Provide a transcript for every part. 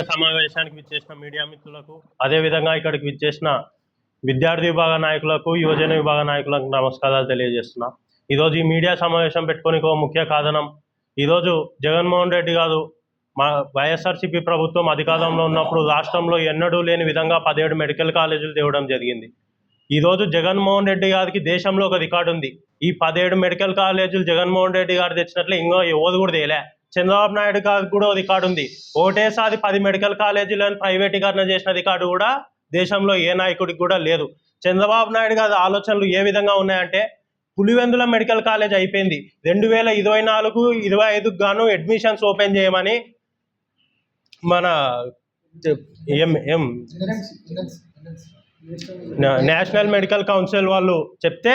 సమావేశానికి విచ్చేసిన మీడియా మిత్రులకు అదేవిధంగా ఇక్కడికి విచ్చేసిన విద్యార్థి విభాగ నాయకులకు యువజన విభాగ నాయకులకు నమస్కారాలు తెలియజేస్తున్నా. ఈరోజు ఈ మీడియా సమావేశం పెట్టుకొని ఒక ముఖ్య కారణం ఈరోజు జగన్మోహన్ రెడ్డి గారు మా వైఎస్ఆర్సీపీ ప్రభుత్వం అధికారంలో ఉన్నప్పుడు రాష్ట్రంలో ఎన్నడూ లేని విధంగా పదిహేడు మెడికల్ కాలేజీలు తేవడం జరిగింది. ఈరోజు జగన్మోహన్ రెడ్డి గారికి దేశంలో ఒక రికార్డు ఉంది ఈ పదిహేడు మెడికల్ కాలేజీలు జగన్మోహన్ రెడ్డి గారు తెచ్చినట్లు ఇంకో ఎవరు కూడా తేలే. చంద్రబాబు నాయుడు గారికి కూడా రికార్డు ఉంది. ఒకటేసారి పది మెడికల్ కాలేజీలను ప్రైవేటీకరణ చేసిన రికార్డు కూడా దేశంలో ఏ నాయకుడికి కూడా లేదు. చంద్రబాబు నాయుడు గారి ఆలోచనలు ఏ విధంగా ఉన్నాయంటే పులివెందుల మెడికల్ కాలేజ్ అయిపోయింది. రెండు వేల ఇరవై నాలుగు ఇరవై ఐదుకు గాను అడ్మిషన్స్ ఓపెన్ చేయమని మన ఎం ఎం నా- నేషనల్ మెడికల్ కౌన్సిల్ వాళ్ళు చెప్తే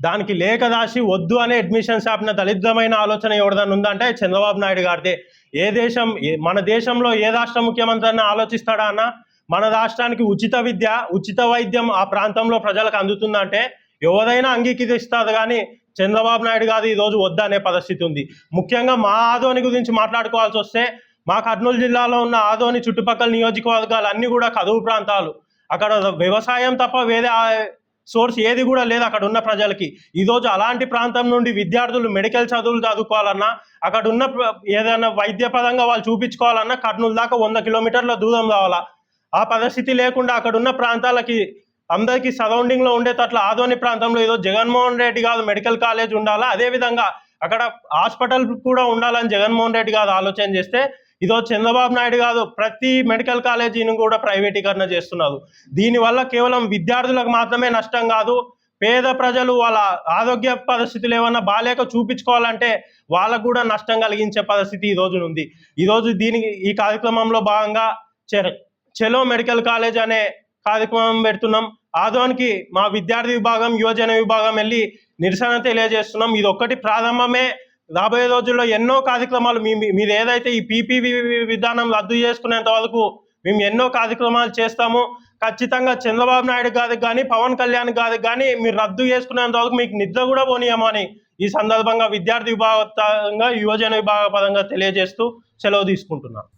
దానికి లేఖ రాసి వద్దు అనే అడ్మిషన్ షాప్న దళితమైన ఆలోచన ఎవరిదైనా ఉందంటే చంద్రబాబు నాయుడు గారిదే. ఏ దేశం ఏ- మన దేశంలో ఏ రాష్ట్ర ముఖ్యమంత్రి అన్న ఆలోచిస్తాడా అన్న? మన రాష్ట్రానికి ఉచిత విద్య ఉచిత వైద్యం ఆ ప్రాంతంలో ప్రజలకు అందుతుందంటే ఎవరైనా అంగీకరిస్తారు కానీ చంద్రబాబు నాయుడు గారు ఈరోజు వద్దనే పరిస్థితి ఉంది. ముఖ్యంగా మా ఆదోని గురించి మాట్లాడుకోవాల్సి వస్తే మా కర్నూలు జిల్లాలో ఉన్న ఆదోని చుట్టుపక్కల నియోజకవర్గాలు అన్నీ కూడా కరువు ప్రాంతాలు. అక్కడ వ్యవసాయం తప్ప వేరే సోర్స్ ఏది కూడా లేదు అక్కడ ఉన్న ప్రజలకి. ఈరోజు అలాంటి ప్రాంతం నుండి విద్యార్థులు మెడికల్ చదువులు చదువుకోవాలన్నా అక్కడ ఉన్న ఏదైనా వైద్యపరంగా వాళ్ళు చూపించుకోవాలన్నా కర్నూలు దాకా వంద కిలోమీటర్ల దూరం రావాలా? ఆ పరిస్థితి లేకుండా అక్కడ ఉన్న ప్రాంతాలకి అందరికీ సరౌండింగ్లో ఉండేటట్లు ఆదోని ప్రాంతంలో ఏదో జగన్మోహన్ రెడ్డి గారు మెడికల్ కాలేజ్ ఉండాలా? అదేవిధంగా అక్కడ హాస్పిటల్ కూడా ఉండాలని జగన్మోహన్ రెడ్డి గారు ఆలోచన చేస్తే ఇదో చంద్రబాబు నాయుడు కాదు ప్రతి మెడికల్ కాలేజీని కూడా ప్రైవేటీకరణ చేస్తున్నారు. దీనివల్ల కేవలం విద్యార్థులకు మాత్రమే నష్టం కాదు పేద ప్రజలు వాళ్ళ ఆరోగ్య పరిస్థితులు ఏమన్నా బాలేక చూపించుకోవాలంటే వాళ్ళకు కూడా నష్టం కలిగించే పరిస్థితి ఈ రోజున ఉంది. ఈరోజు దీనికి ఈ కార్యక్రమంలో భాగంగా చె- చెలో మెడికల్ కాలేజ్ అనే కార్యక్రమం పెడుతున్నాం. ఆదోనికి మా విద్యార్థి విభాగం యువజన విభాగం వెళ్ళి నిరసన తెలియజేస్తున్నాం. ఇది ఒక్కటి ప్రారంభమే రాబోయే రోజుల్లో ఎన్నో కార్యక్రమాలు మీ మీరు ఏదైతే ఈ పీపీవి విధానం రద్దు చేసుకునేంత వరకు మేము ఎన్నో కార్యక్రమాలు చేస్తాము. ఖచ్చితంగా చంద్రబాబు నాయుడు గారికి కానీ పవన్ కళ్యాణ్ గారికి కానీ మీరు రద్దు చేసుకునేంత వరకు మీకు నిద్ర కూడా పోనీయమని ఈ సందర్భంగా విద్యార్థి విభాగంగా యువజన విభాగ పరంగా తెలియజేస్తూ సెలవు తీసుకుంటున్నాను.